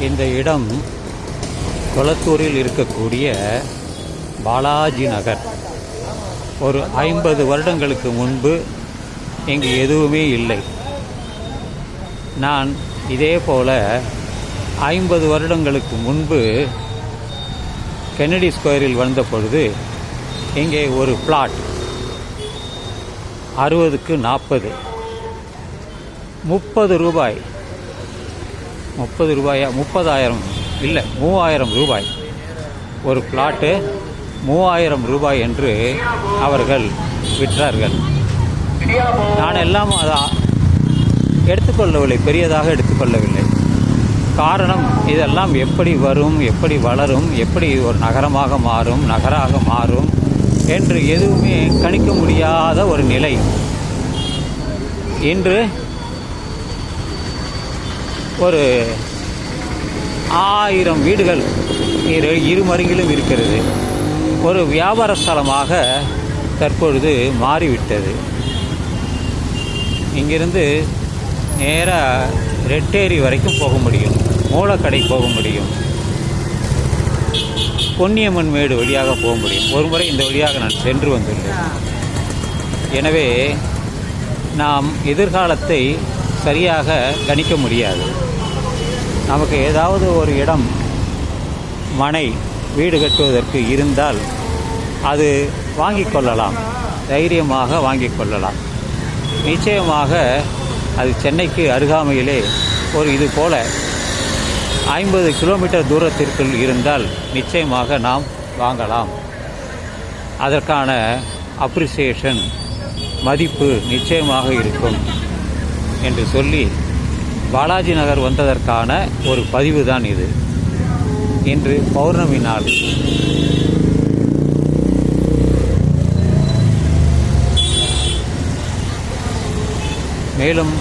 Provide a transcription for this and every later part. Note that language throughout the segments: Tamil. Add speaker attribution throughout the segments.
Speaker 1: இந்த இடம் கொளத்தூரில் இருக்கக்கூடிய பாலாஜி நகர். ஒரு ஐம்பது வருடங்களுக்கு முன்பு இங்கு எதுவுமே இல்லை. நான் இதே போல ஐம்பது வருடங்களுக்கு முன்பு கென்னடி ஸ்கொயரில் வந்த பொழுது இங்கே ஒரு பிளாட் அறுபதுக்கு நாற்பது முப்பது ரூபாய் முப்பது ரூபாயா? முப்பதாயிரம். இல்லை மூவாயிரம் ரூபாய். ஒரு பிளாட்டு மூவாயிரம் ரூபாய் என்று அவர்கள் விற்றார்கள். நான் எல்லாம் அதை எடுத்துக்கொள்ளவில்லை பெரியதாக எடுத்துக்கொள்ளவில்லை. காரணம் இதெல்லாம் எப்படி வரும் எப்படி வளரும் எப்படி ஒரு நகரமாக மாறும் நகராக மாறும் என்று எதுவுமே கணிக்க முடியாத ஒரு நிலை. இன்று ஒரு ஆயிரம் வீடுகள் இரு இருமருங்கிலும் இருக்கிறது. ஒரு வியாபார ஸ்தலமாக தற்பொழுது மாறிவிட்டது. இங்கிருந்து நேராக ரெட்டேரி வரைக்கும் போக முடியும். மூலக்கடை போக முடியும். பொன்னியம்மன் மேடு வழியாக போக முடியும். ஒரு முறை இந்த வழியாக நான் சென்று வந்துள்ளேன். எனவே நாம் எதிர்காலத்தை சரியாக கணிக்க முடியாது. நமக்கு ஏதாவது ஒரு இடம் மனை வீடு கட்டுவதற்கு இருந்தால் அது வாங்கிக் கொள்ளலாம். தைரியமாக வாங்கிக் கொள்ளலாம். நிச்சயமாக அது சென்னைக்கு அருகாமையிலே ஒரு இது போல ஐம்பது கிலோமீட்டர் தூரத்திற்குள் இருந்தால் நிச்சயமாக நாம் வாங்கலாம். அதற்கான அப்ரிசியேஷன் மதிப்பு நிச்சயமாக இருக்கும். என்று சொல்லி பாலாஜி நகர் வந்ததற்கான ஒரு பதிவு தான் இது. இன்று பௌர்ணமி நாள். மேலும்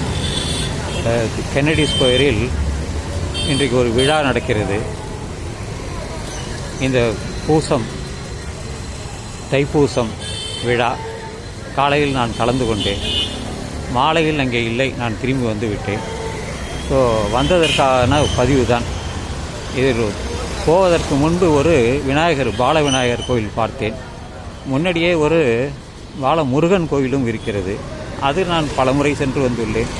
Speaker 1: கென்னடி ஸ்கொயரில் இன்றைக்கு ஒரு விழா நடக்கிறது. இந்த பூசம் தைப்பூசம் விழா. காலையில் நான் கலந்து கொண்டேன். மாலையில் அங்கே இல்லை நான் திரும்பி வந்து விட்டேன். ஸோ வந்ததற்கான பதிவு தான் இதில் போவதற்கு முன்பு ஒரு விநாயகர் பால விநாயகர் கோயில் பார்த்தேன். முன்னாடியே ஒரு பால முருகன் கோயிலும் இருக்கிறது. அது நான் பலமுறை சென்று வந்துள்ளேன்.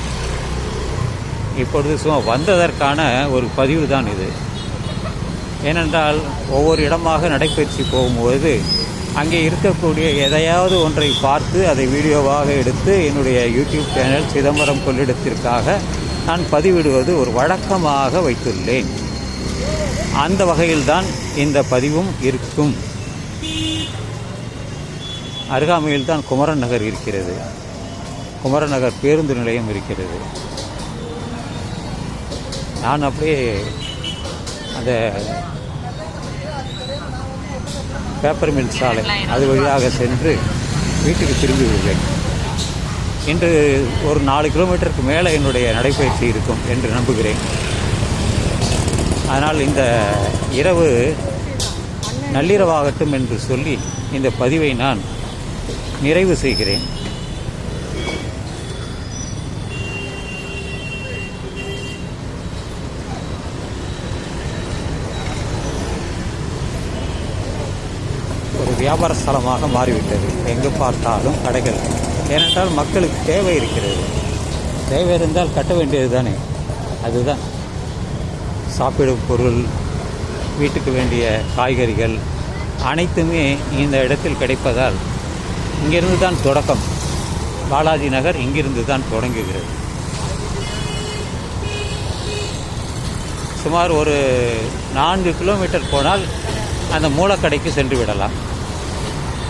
Speaker 1: இப்பொழுது சும்மா வந்ததற்கான ஒரு பதிவு தான் இது. ஏனென்றால் ஒவ்வொரு இடமாக நடைபயிற்சி போகும்போது அங்கே இருக்கக்கூடிய எதையாவது ஒன்றை பார்த்து அதை வீடியோவாக எடுத்து என்னுடைய யூடியூப் சேனல் சிதம்பரம் கொள்ளிடத்திற்காக நான் பதிவிடுவது ஒரு வழக்கமாக வைத்துள்ளேன். அந்த வகையில்தான் இந்த பதிவும் இருக்கும். அருகாமையில் தான் குமரன் நகர் இருக்கிறது. குமரன் நகர் பேருந்து நிலையம் இருக்கிறது. நான் அப்படியே அந்த பேப்பர் மில் சாலை. அது வழியாக சென்று வீட்டுக்கு திரும்பி விடுவேன் இன்று ஒரு நாலு கிலோமீட்டருக்கு மேலே என்னுடைய நடைபயிற்சி இருக்கும் என்று நம்புகிறேன். அதனால் இந்த இரவு நள்ளிரவாகட்டும் என்று சொல்லி இந்த பதிவை நான் நிறைவு செய்கிறேன். வியாபார ஸ்தலமாக மாறிவிட்டது. எங்கு பார்த்தாலும் கடைகள். ஏனென்றால் மக்களுக்கு தேவை இருக்கிறது. தேவை இருந்தால் கட்ட வேண்டியது தானே. அதுதான். சாப்பிடும் பொருள் வீட்டுக்கு வேண்டிய காய்கறிகள் அனைத்துமே இந்த இடத்தில் கிடைப்பதால் இங்கிருந்து தான் தொடக்கம். பாலாஜி நகர் இங்கிருந்து தான் தொடங்குகிறது. சுமார் ஒரு நான்கு கிலோமீட்டர் போனால் அந்த மூலக்கடைக்கு சென்று விடலாம்.